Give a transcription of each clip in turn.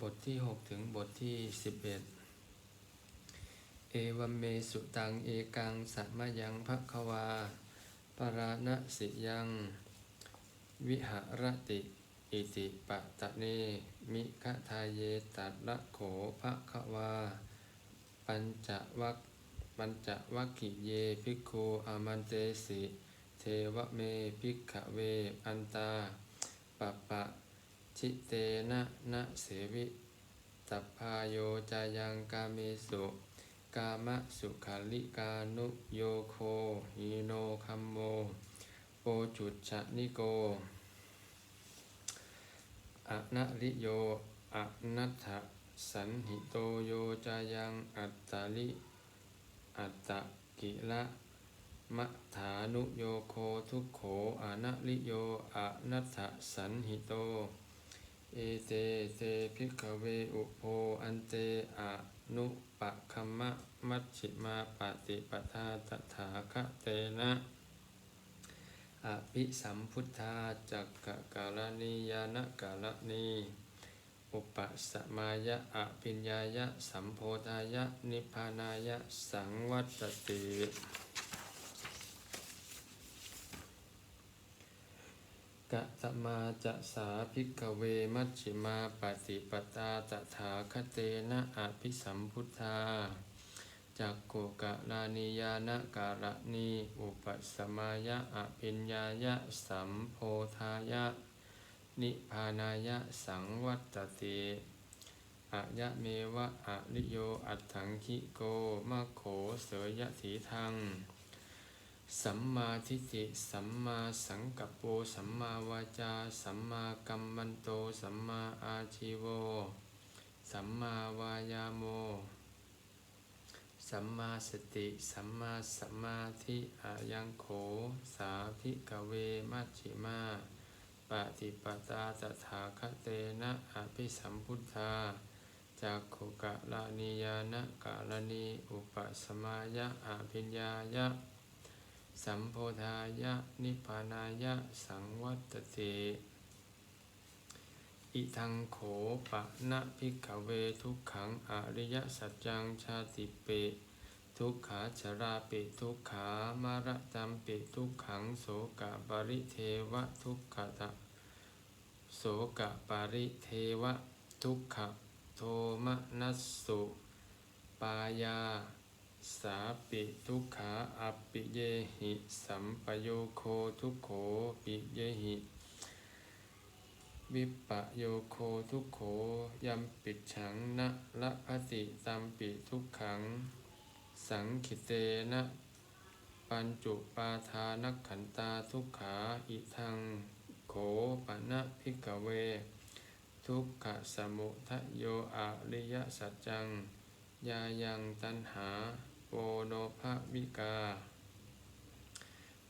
บทที่ 6 ถึงบทที่ 11 เอวัมเมสุตังเอกังสัมมายังภควา ปราณสิยัง วิหารติ อิติปะตะเน มิคทาเยตัดละโขภควา ปัญจวัคปัญจวัคคิเยภิกขุอามันเตสิ เทวเมภิกขเว อันตาปะปะ ชิเตนะนะเสวิตัพพาโยจายังกาเมสุกามะสุขาลิกานุโยโคหิโนคัมโมโปจุจฉนิโกอะนะริโยอะนัตถสันหิโตโยจายังอัตตาลิอัตตะกิละมะถานุโยโคทุกโขอะนะริโยอะนัตถสันหิโต เอเตเตภิกเวอุโพอันเตอะนุปะคัมมะมัชชิมาปฏิปทาตถาคะเตนะอภิสัมพุทธาจักกะกาลนียานะกาลนีอุปสมายะอภิญญายะสัมโพธายะนิพพานายะสังวัตติ กะตมาจะสาภิกเวมัชฌิมาปฏิปตาตถาคเตนะอภิสัมพุทธาจักโกกะลานิยานะกาละนีอุปสมายะอภิญญายะสัมโพธายะ นิพพานายะสังวัตติอะยะเมวะอะริโยอัตถังคิโกมะโขเสยยะถีทัง สัมมาทิฏฐิ สัมมาสังกัปโป สัมมาวาจา สัมมากัมมันโต สัมมาอาชีโว สัมมาวายาโม สัมมาสติ สัมมาสมาธิอายังโข สาภิกเวมัชฌิมาปฏิปตาตถาคเตนะอภิสัมพุทธาจากโขกะลานิยานะกาลนีอุปสมายะอภิญญายะ สัมโพธายะนิพพานายะสังวัตติอิทังโขปะนะพิกเวทุกขังอริยสัจจังชาติเป ทุกขาชราปิทุกขามาระตัมปิทุกขังโสกะปริเทวะทุกขตะโสกะปริเทวะทุกขะโทมนัสสุปายา สาปิทุกขาอัปปิเยหิสัมปโยโคทุกโขปิเยหิวิปปะโยโคทุกโขยัมปิดฉังนะละพติตัมปิทุกขัง สังคิเตนะปัญจุปาทานักขันตาทุกขาอิทังโขปะนะพิกเว ทุกขสมุทะโยอริยสัจจัง ยายังตันหา โปโนภวิกา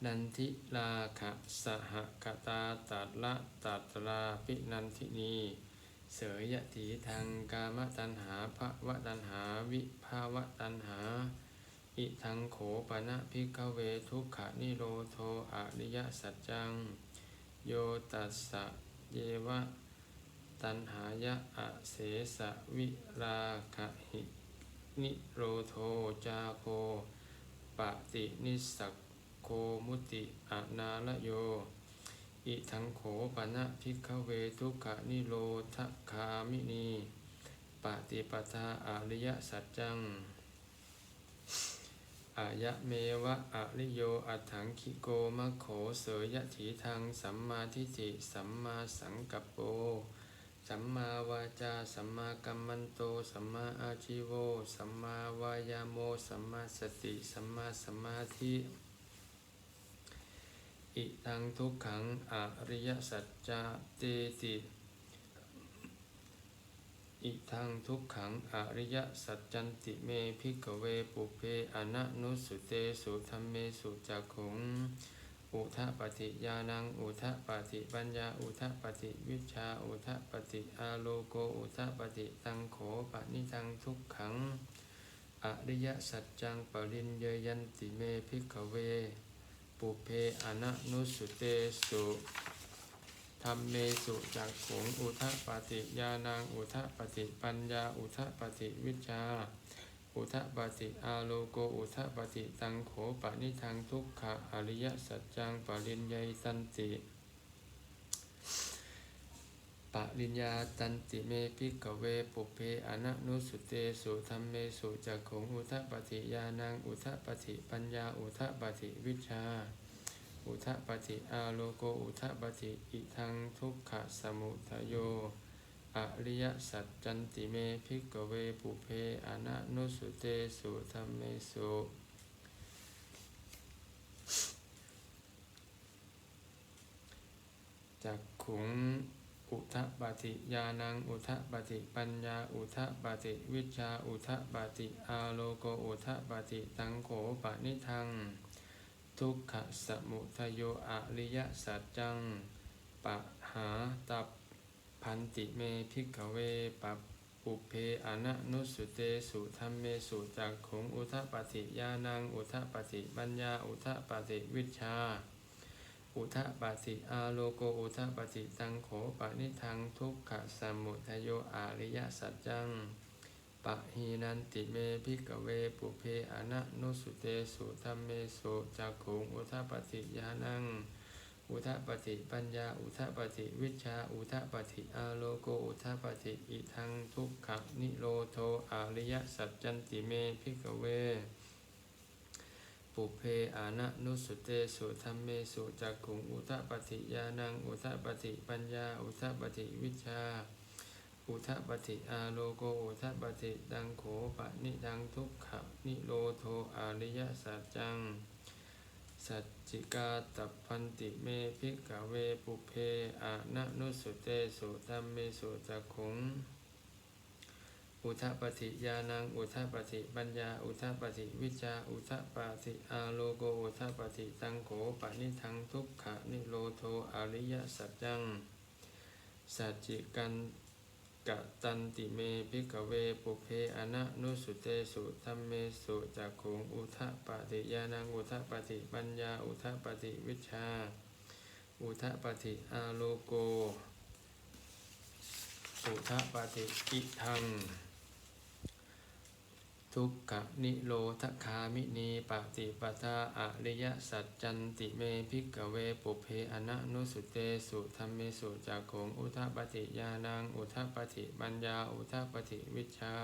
นันทิลาขะสหกตาตัดละตัตราปินันทินีเสยยะถีทางกามตัณหาภวะตัณหาวิภาวะตัณหา อิทังโขปนะพิกเวทุกขนิโรโทอริยสัจจัง โยตัสสะเยวะตัณหายะอะเสสะวิราคะหิ นิโรโทจาโคปฏินิสักโคมุติอนาลโย อิทังโขปนะพิกเวทุกขนิโรธคามินีปฏิปทาอริยสัจจังอายะเมวะอริโยอัถังคิโกมะโขเสยยะถีทางสัมมาทิฏฐิสัมมาสังกัปโป สัมมาวาจา สัมมากัมมันโต สัมมาอาชีโว สัมมาวายาโม สัมมาสติ สัมมาสมาธิ อิทังทุกขังอริยสัจจะเตติอิทังทุกขังอริยสัจจันติเมพิกเวปุเพอนะนุสุเตสุธรรมเมสุจักขุง อุทะปฏิญาณัง อุทะปฏิปัญญา อุทะปฏิวิชา อุทะปฏิอาโลโก อุทะปฏิตังโขปนิทังทุกขัง อริยสัจจังปริญเยยันติเมพิกเว ปุเพอนะนุสุเตสุธรรมเมสุจักขงอุทะปฏิญาณัง อุทะปฏิปัญญา อุทะปฏิวิชา อุทะปฏิอาโลโกอุทะปฏิตังโขปะนิทังทุกขะอริยสัจจังปริญญาสันติปริญญาตันติเมพิกเวปุเพอนะนุสุเตสุธรรมเมสุจักขงอุทะปฏิญาณังอุทะปฏิปัญญาอุทะปฏิวิชชาอุทะปฏิอาโลโกอุทะปฏิอิทังทุกขะสมุทโย อริยสัจจันติเมพิกเวปุเพอนะนุสุเตสุธรรมเมสุจักขุงอุทะปฏิญาณังอุทะปฏิปัญญาอุทะปฏิวิชาอุทะปฏิอาโลโกอุทะปฏิตังโขปะนิทัง ทุกขสมุทโยอริยสัจจังปะหาตับ พันติเมพิกเวปัปปุเพอนะนุสุเตสุธรรมเมสุจักขุงอุทะปฏิญาณังอุทะปฏิปัญญาอุทะปฏิวิชา อุทะปฏิอาโลโกอุทะปฏิตังโขปนิทังทุกขะสมุทโยอริยสัจจังปะหีนันติเมพิกเวปุเพอนะนุสุเตสุธรรมเมสุจักขุงอุทะปฏิญาณัง อุทะปฏิปัญญา อุทะปฏิวิชา อุทะปฏิอาโลโก อุทะปฏิอิทังทุกขนิโรโทอาริยสัจจันติเมพิกเว ปุเพอานะนุสุเตสุธรรมเมสุจักขุงอุทะปฏิญาณัง อุทะปฏิปัญญา อุทะปฏิวิชา อุทะปฏิอาโลโก อุทะปฏิดังโขปะนิดังทุกขนิโรโทอาริยสัจจัง สัจจิกาตัพพันติเมพิกเวปุเพอานะนุสุเตสุธรรมเมสุจักขุง อุทปฏิญาณังอุทปฏิปัญญาอุทปฏิวิชาอุทปฏิอาโลโกอุทปฏิตังโขปนิทังทุกขนิโรโทอริยสัจจังสัจจิกัน กะตันติเมพิกเวปุเพอนะนุสุเตสุธรรมเมสุจักขุงอุทะปฏิญาณังอุทะปฏิปัญญาอุทะปฏิวิชา อุทะปฏิอาโลโก สุทะปฏิอิทัง ทุกขนิโรธคามินีปฏิปทาอริยสัจจันติเมพิกเวปุเพอนะนุสุเตสุธรรมเมสุจักขุงอุทะปฏิญาณังอุทะปฏิปัญญาอุทะปฏิวิชา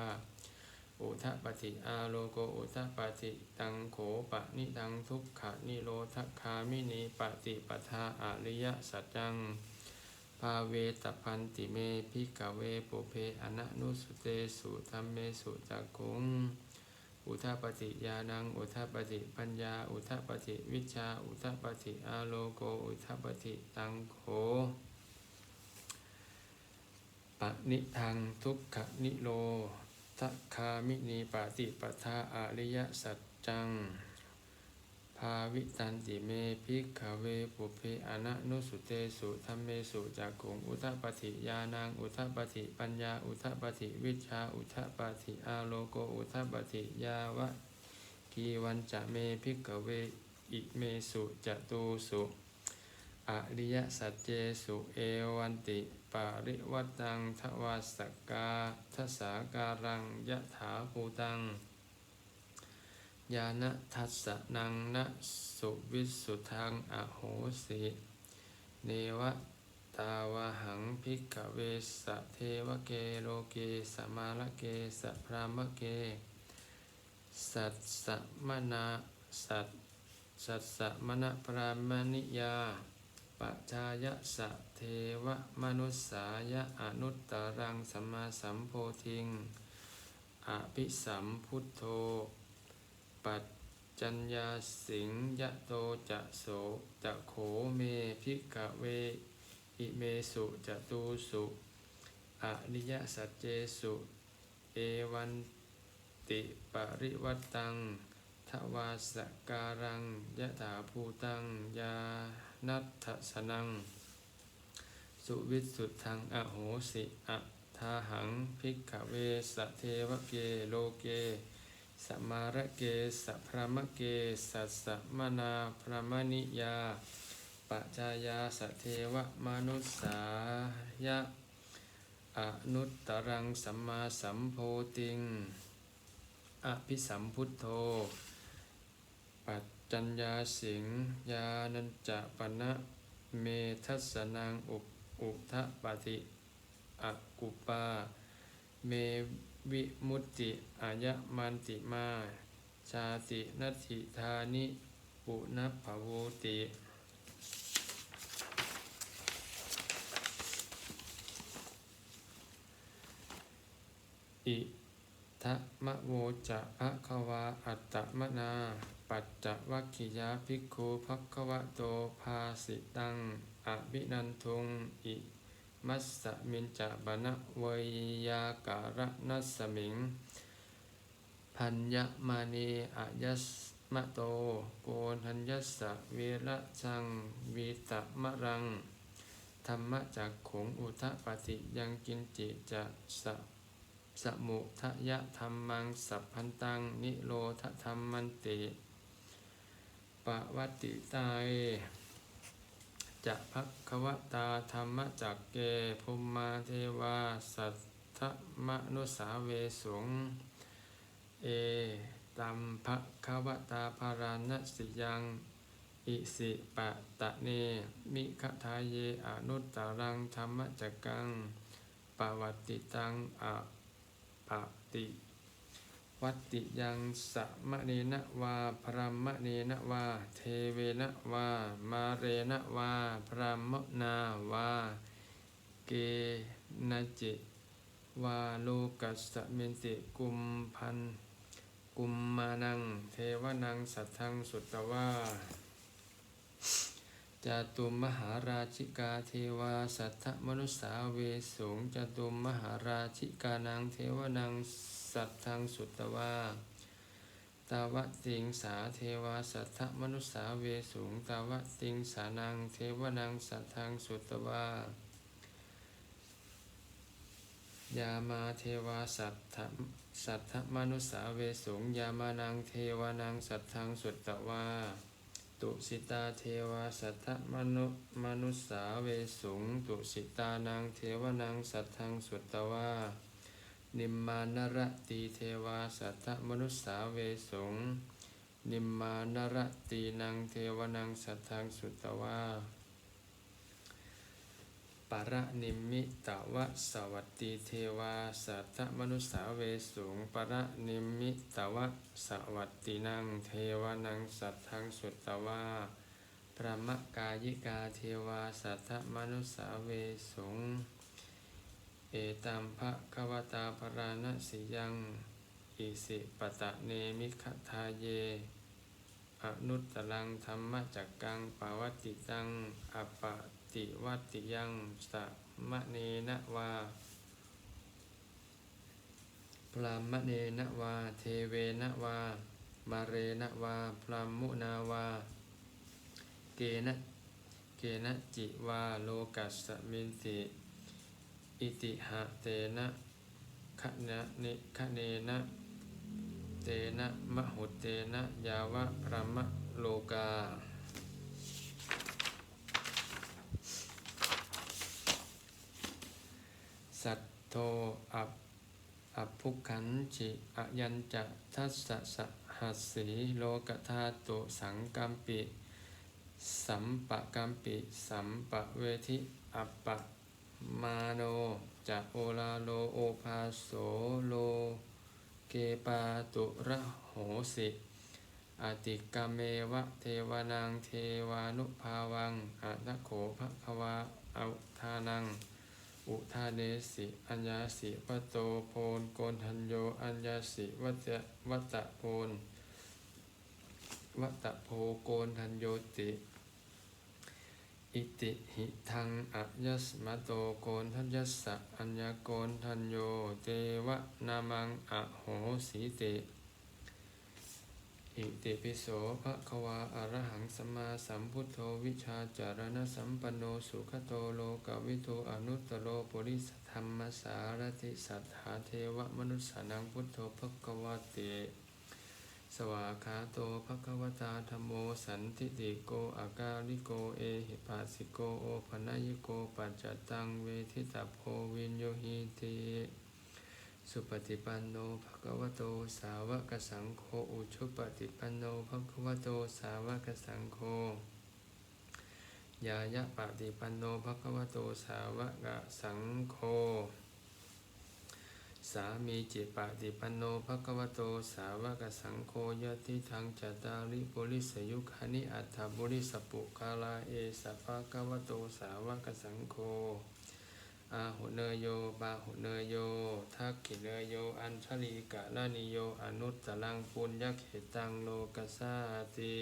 อุทะปฏิอาโลโกอุทะปฏิตังโขปะนิทังทุกขนิโรธคามินีปฏิปทาอริยสัจจังาเวตพันติเมพิกเวปุเพอนะนุสุเตสุธรรมเมสุจักขุงอุทปฏิญาณัง อุทปฏิปัญญา อุทปฏิวิชา อุทปฏิอาโลโก อุทปฏิตังโขปะนิทังทุกขนิโรทัคามินีปฏิปทาอริยสัจจังาวิตันติเมพิกขเวปุเพอนะนุสุเตสุธรรมเมสุจักขุงอุทะปฏิญาณังอุทะปฏิปัญญาอุทะปฏิวิชาอุทะปฏิอาโลโกอุทะปฏิยาวะกีวันจะเมพิกขเวอิเมสุจตุสุอริยสัจเจสุเอวันติปาริวัตังทวัสสกาทสาการังยะถาภูตัง ญาณทัสสะนังนะสุวิสุทังอโหสิเนวะตาวะหังพิกเวสะเทวเกโลเกสมาลเกสะพรามเก สัตสะมนาสัตสัตสะมณพรามณิยาปัจายะสะเทวมนุสสายะอนุตตรังสัมมาสัมโพธิงอภิสัมพุทโธ ปัจจัญญาสิงยะโตจะโสจะโขเมพิกะเว อิเมสุจะตุสุอริยสัจเจสุ เอวันติปริวัตตังทวาสการังยะถาภูตังยานัตถสนัง สุวิสุทธังอโหสิอะทาหังพิกขเวสะเทวเกโลเก สมมาระเกสัพพรามเกสัสสะมนาพรามณิยาปัจจายาสเทวมนุสสายะอนุตตรังสัมมาสัมโพติง อภิสัมพุทโธ ปัจจัญญาสิงญาณัญจะปณะเมทัสนังอุอุทะปฏิอกุปาเม วิมุตติอายะมันติมา ชาตินัตถิธานิปุณภโวติอิทะมะโวจะภะคะวาอัตตมนา ปัจจวัคคิยาภิกขุภัคะวะโตภาสิตังอภินันทุงอิ มัสสมินจะบนะเวยาการะนัสมิง พัญญมานีอายัสมะโตโกนทัญยัสะเวระชังวีตะมะรัง ธรรมะจักขงอุทะปฏิยังกินจิจะสะสมุทยะธรรมังสัพพันตังนิโรธธรรมันติปวัตติตาย จะพักควตาธรรมจักเกภุมมาเทวาสัทธมนุสาเวสุง เอตัมภะควตาภารานสิยัง อิสิปะตะเน มิขทาเยอนุตตรังธรรมจักกังปวัตติตังอะปะติ วัตติยังสะมะเนนะวาพรหมเนนะวา เทเวนะวา มาเรนะวา พรหมนาวา เกนจิวาโลกัสสะเมนติกุมพันกุมมานัง เทวนังสัทธังสุตตวาจาตุมมหาราชิกาเทวาสัทธมนุสสาเวสงจาตุมมหาราชิกานังเทวนัง สัทธังสุตวาตาวะติงสาเทวาสัทธมนุสาเวสูงตาวะติงสานังเทวนังสัทธังสุตวายามาเทวาสัทธสัทธมนุสาเวสูงยามานังเทวานังสัทธังสุตวาตุสิตาเทวาสัทธมนุมนุสาเวสุงตุสิตานังเทวนังสัทธังสุตตวา นิมมานรตีเทวาสัทธมนุสสาเวสุงนิมมานรตีนังเทวนังสัทธังสุตตวาปะระนิมมิตวะสวัตติเทวาสัทธมนุสสาเวสุงปะระนิมมิตวะสวัตตินังเทวนังสัทธังสุตตวาพระมกายิกาเทวาสัทธมนุสสาเวสุง เอตัมภะคะวตาภราณสิยังอิสิปตะเนมิขทาเย อนุตตรังธรรมจักกังปวัตติตังอปติวัตติยังสัมะเนนะวาพรามเนนะวา เทเวนะวา มาเรนะวา พรามมุนาวา เกนะ เกนะจิวา โลกัสสมินติ อิติหะเตนะคะนะนิคะเนนะเตนะมหุเตนะยาวะพระมะโลกาสัตโทอัปอัปพุคันจิอยัญจะทัสสะสหัสสีโลกธาตุสังกัมปิ สัมปะกัมปิ สัมปะเวทิอัปปะ มาโนจะโอลาโลโอภาโสโล เกปาตุระโหสิอติกามเมวะเทวานังเทวานุภาวังอะนะโขภะคะวาอาทานัง อุทาเนสิอัญญาสิวะโตโพนโกนทัญโยอัญญาสิวัตะวัตะโพนวัตะโพโกนทัญโยติ อิติหิทังอัญญสมะโตโกนทัญญสสะอัญญโกนทัญโยเตวะนามังอะโหสีติอิติปิโสภะคะวาอะระหังสัมมาสัมพุทโธวิชาจารณสัมปันโนสุขโตโลกวิทูอนุตตโรปุริสธรรมสารติสัทธาเทวมนุสสานังพุทโธภะคะวะเต สวากขาโตภะคะวตาธรรมโมสันทิติโกอากาลิโกเอหิปัสสิโกโอภะนยิโกปัจจตังเวทิตาโพวินโยหิติสุปฏิปันโนภะคะวะโตสาวกสังโฆอุชุปฏิปันโนภะคะวะโตสาวกสังโฆยายะปฏิปันโนภะคะวะโตสาวกสังโฆ สามีจิปฏิปันโนภะควโตสาวกสังโฆยติทังจัตตาริปุริสยุคานิอัตถบุริสปุคาลาเอสะภะควโตสาวกสังโฆอาหุเนโยบาหุเนโยทักขิเนโย อัญชลีกะลานิโย อนุตตรังปุญญเขตังโลกัสสาติ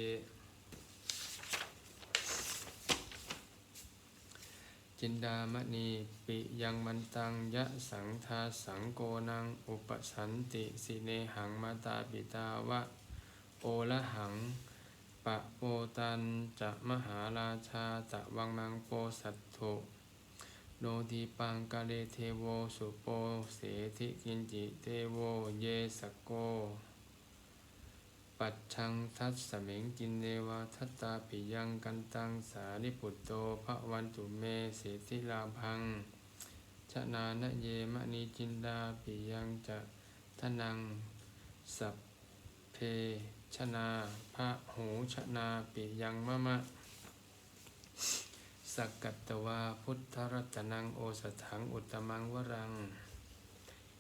จินดามณีปิยังมันตังยะสังทาสังโกนัง อุปสันติสิเนหังมาตาปิตาวะ โอละหัง ปะโปตันจะมหาราชาจะวังมังโปสัตถุโนทีปังกาเลเทโวสุโปเสธิกินจิเทโวเยสโก ปัจชังทัสสมิงกินเนวาทัตตาปิยังกันตังสาริปุตโตภะวันตุเมเสติลาพังชนานะเยมะนีจินดาปิยังจะทนังสัพเพชนาพระหูชนาปิยังมะมะสักกัตตวาพุทธรัตนังโอสถังอุตมังวรัง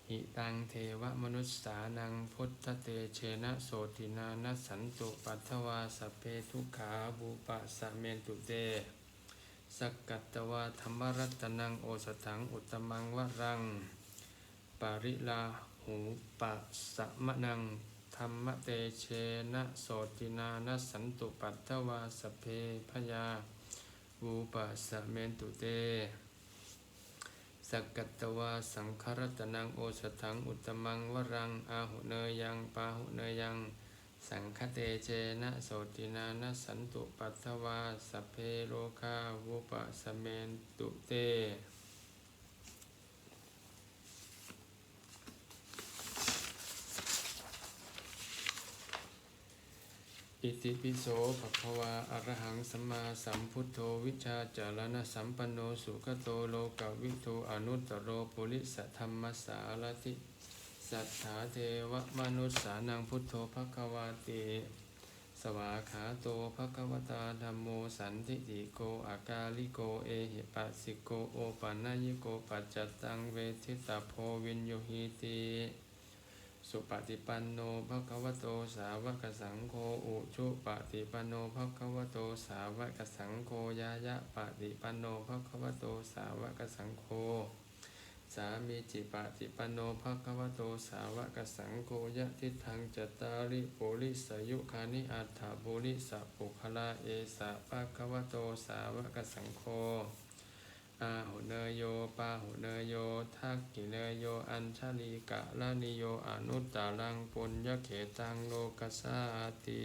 หิตังเทวมนุษสานังพุทธเตเชนะโสตินานัสันตุปัทวาสเพทุขาบูปะสะเมนตุเตสกกัตตวาธรรมรัตนังโอสถังอุตมังวรัง ปาริลาหูปะสะมะนัง ธรรมเตเชนะโสตินานัสันตุปัทวาสเพพยาบูปะสะเมนตุเต สกัตตวาสังครัตนังโอสถังอุตมังวรังอาหุเนยยังปาหุเนยยัง สังคเตเจนะโสตินานะสันตุปัตถวาสเพโลคาวุปะสเมนตุเต อิติปิโสภควาอรหังสัมมาสัมพุทโธวิชาจารณะสัมปันโนสุขโตโลกวิทูอนุตตโรปุริสธรรมสารติสัทธาเทวมนุสสานังพุทโธภควาติสวาขาโตภควตาธรรมโมสันติติโกอากาลิโกเอหิปัสสิโกโอปันนยโกปัจจตังเวทิตาโพวินโยหิติ สุปฏิปันโนภควโตสาวกสังโฆอุชุปฏิปันโนภควโตสาวกสังโฆยายะปฏิปันโนภควโตสาวกสังโฆสามีจิปาติปันโนภะคะวะโตสาวกสังโฆยะทิทังจตาริปุริสยุคานิอัฏฐบุริสปุคลาเอสะภะคะวะโตสาวกสังโฆ อาหุเนโยปาหุเนโยทักกิเนโย อัญชลีกะลานิโยอนุตตรังปุญญเขตังโลกัสสาติ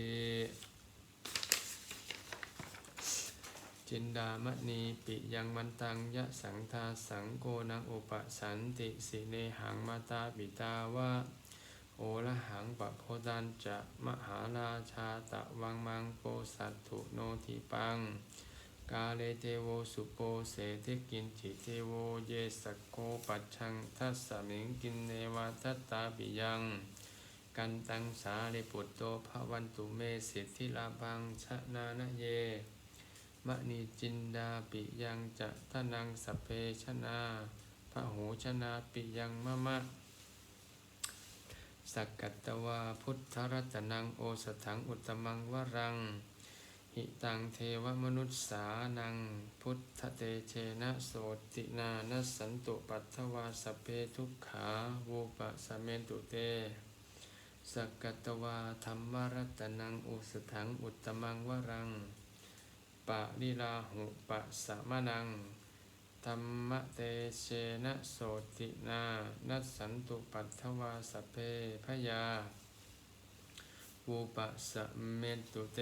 จินดามณีปิยังมันตังยะสังทาสังโกนังอุปสันติสิเนหังมาตาปิตาวะโอละหังปะโพดันจะมหาราชาตะวังมังโปสัตถุโนทิปัง กาเลเทโวสุโปเสเทกินจิเทโวเยสกโกปัจชังทัสสมิงกินเนวาทัตตาปิยังกันตังสาลิปุตโตภวันตุเมสิทธิลาบังชนะนะเยมณีจินดาปิยังจะทะนังสพเพชนาพระโหชนาปิยังมะมะ สักกัตตวาพุทธรัตนังโอสถังอุตตมังวรัง หิตังเทวมนุษสานังพุทธเตเชนะโสตินานัสันตุปัทถวาสเพทุกขาวูปะสเมนตุเตสักกัตตวาธรรมรัตนังอุสถังอุตตมังวรังปะลิลาหุปะสมนังธรรมเตเชนะโสตินานัสันตุปัทถวาสเพพยา ภูปะสะเมตุเต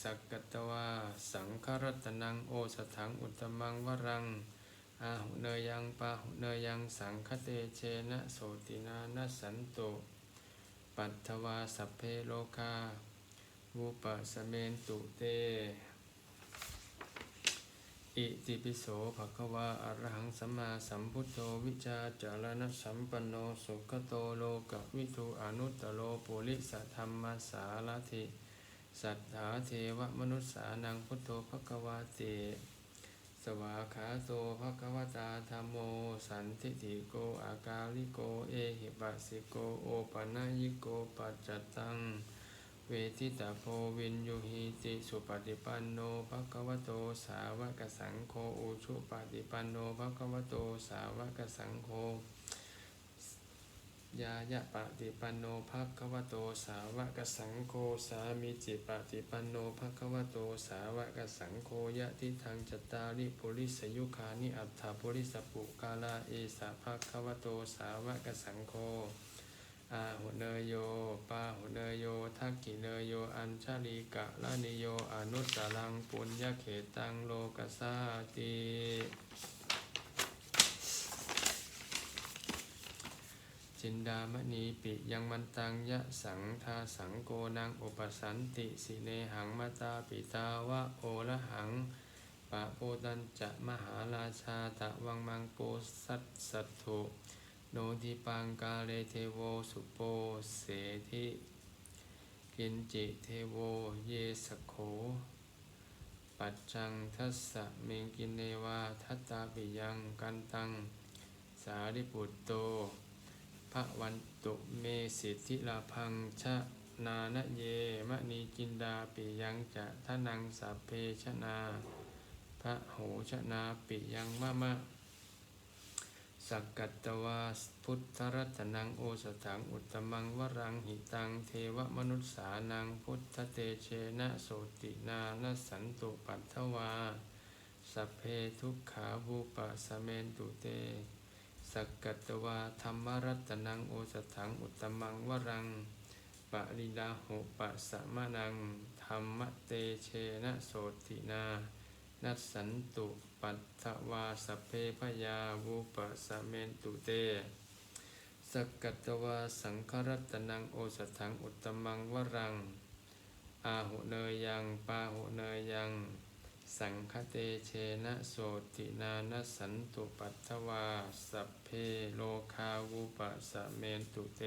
สักกตวาสังครัตนังโอสถังอุตมังวรัง อาหุเนยังปาหุเนยังสังคเตเชนะโสตินานัสสันตุ ปัตถวาสัพเพโลกาวุปสเมนตุเต อิติปิโสภะคะวะอะระหังสัมมาสัมพุทโธวิชาจารณสัมปันโนสุขโตโลกวิทูอนุตตโลปุริสธรรมสารถิสัทธาเทวมนุษสานังพุทโธภควาเตสวาขาโตภควตาธรรมโมสันทิติโกอากาลิโกเอหิปัสสิโกโอปนัญิโกปัจจตัง เวทิตาโพวินยูหิติสุปฏิปันโนภควโตสาวกสังโฆอุชุปฏิปันโนภควโตสาวกสังโฆยายะปฏิปันโนภะคะวะโตสาวกสังโฆสามิจิปฏิปันโนภะคะวะโตสาวกสังโฆยะทิทางจตาริปุริสยุคานิอัตถาปุริสปุกาลาเอสะภะคะวะโตสาวกสังโฆ อาหุเนโยปาหุเนโยทักขิเนโยอัญชลีกะละนิโยอนุตตรังปุญญเขตังโลกัสสาติจินดามณีปิยังมันตังยะสังทาสังโกนังอุปสันติสิเนหังมาตาปิตาวะโอละหังปะโพตันจะมหาราชาตะวังมังโปสัตสัตถุ โนทิปังกาเลเทโวสุโปเสธิกินจิเทโวเยสโข ปัจจังทัสสะเมงกินเนวาทัตตาปิยังกันตัง สาริปุตโตพระวันตุเมสิทธิลาพังชะนานเยมะนีจินดาปิยังจะทะนังสัพเพชนา พระโหชนาปิยังมะมะ สักกัตวาพุทธรัตนังโอสถังอุตมังวรังหิตังเทวมนุษสานังพุทธเตเชนะโสตินานสันตุปัตถวาสัพเพทุกขาบูปะสเมนตุเต สักกัตวาธรรมรัตนังโอสถังอุตมังวรังปะริดาหุปะสะมะนังธรรมเตเชนะโสตินานัสสันตุ ปัตถวาสเพพยาวุปสเมนตุเตสกัตตวาสังครัตนังโอสถังอุตมังวรัง อาหุเนยยังปาหุเนยยัง สังคเตเชนะโสตินานัสันตุปัตถวาสัพเพโลคาวุปสเมนตุเต